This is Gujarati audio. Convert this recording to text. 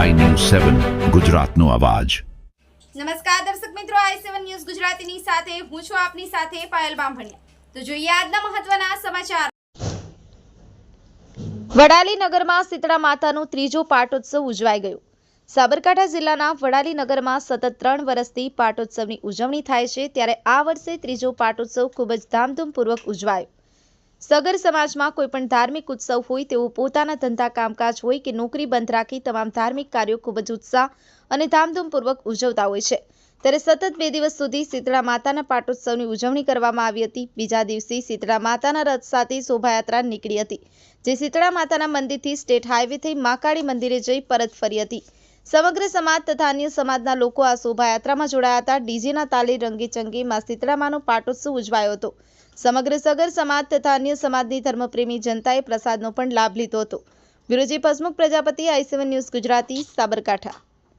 સેવન ગુજરાતનો અવાજ. નમસ્કાર દર્શક મિત્રો આઈ સેવન ન્યૂઝ ગુજરાતીની સાથે હું છું આપની સાથે પાયલ બામભણિયા. તો જોઈએ આજના મહત્વના સમાચાર. વડાલી નગરમાં શીતળા માતાનું ત્રીજો પાટોત્સવ ઉજવાઈ ગયો. સાબરકાંઠા જિલ્લાના વડાલી નગરમાં સતત ત્રણ વર્ષથી પાટોત્સવની ઉજવણી થાય છે ત્યારે આ વર્ષે ત્રીજો પાટોત્સવ ખૂબ જ ધામધૂમપૂર્વક ઉજવાયો. સગર સમાજમાં કોઈ પણ ધાર્મિક ઉત્સવ હોય તેઓ પોતાના ધંધા કામકાજ હોય કે નોકરી બંધ રાખી તમામ ધાર્મિક કાર્યો ખૂબ જ ઉત્સાહ અને ધામધૂમપૂર્વક ઉજવતા હોય છે. ત્યારે સતત બે દિવસ સુધી શીતળા માતાના પાટોત્સવની ઉજવણી કરવામાં આવી હતી. બીજા દિવસે શીતળા માતાના રથ સાથે શોભાયાત્રા નીકળી હતી, જે શીતળા માતાના મંદિરથી સ્ટેટ હાઈવે થઈ મહાકાળી મંદિરે જઈ પરત ફરી હતી. સમગ્ર સમાજ તથા અન્ય સમાજના લોકો આ શોભાયાત્રામાં જોડાયા હતા. ડીજેના તાલે રંગી ચંગે માં શીતળામાનો પાટોત્સવ ઉજવાયો હતો. સમગ્ર સગર સમાજ તથા અન્ય સમાજની ધર્મપ્રેમી જનતાએ પ્રસાદનો પણ લાભ લીધો હતો. બ્યુરોજી Pasmukh Prajapati, I seven news Gujarati, Sabarkantha.